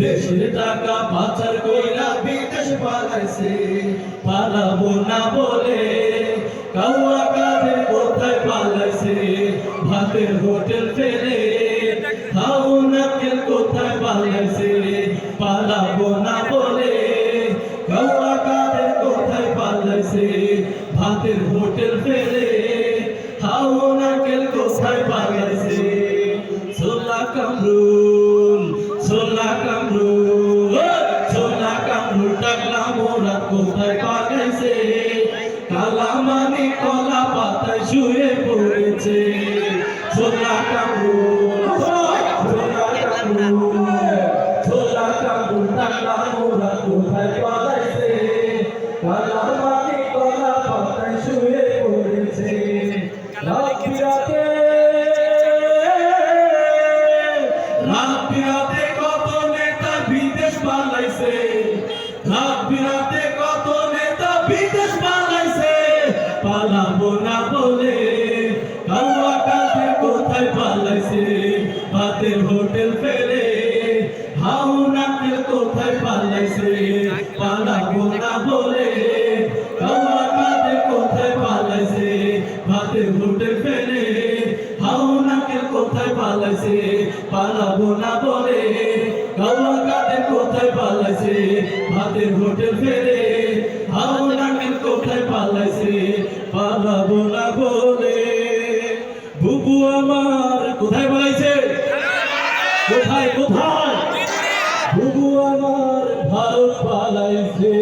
দেশের টাকা কইরা বিদেশ পালাইছে, পালাবো না বলে কোথায় পালাইছে? ভাতের হোটেল ফেলে, খাও না কেল কোথায় পালাইছে? পালাবো না বলে কাউয়া কাদের কোথায় পালাইছে? ভাতের হোটেল ফেলে কোথায় পালাইছে কালামানি কলা পাতায় শুয়ে পড়েছে। পালাইছে কালামানি কলা পাতায় শুয়ে পড়েছে। রাত রাত কত নেতা বিদেশ পালাইছে? রাত বিরাতে বিদেশ পালাইছে পালাবো কোথায় পালাইছে? হাউ নাকের কোথায় পালাইছে? পালাবো না বলে। কালুয়া কাদের কোথায় পালাইছে? ভাতের হোটেল ফেলে। ভাতের হোটেল ফেলে। নাকের কোথায় পালাইছে? পালাবো না বলে। বুবু আমার কোথায় পালাইছে? কোথায় কোথায়? বুবু আমার ভারত পালাইছে।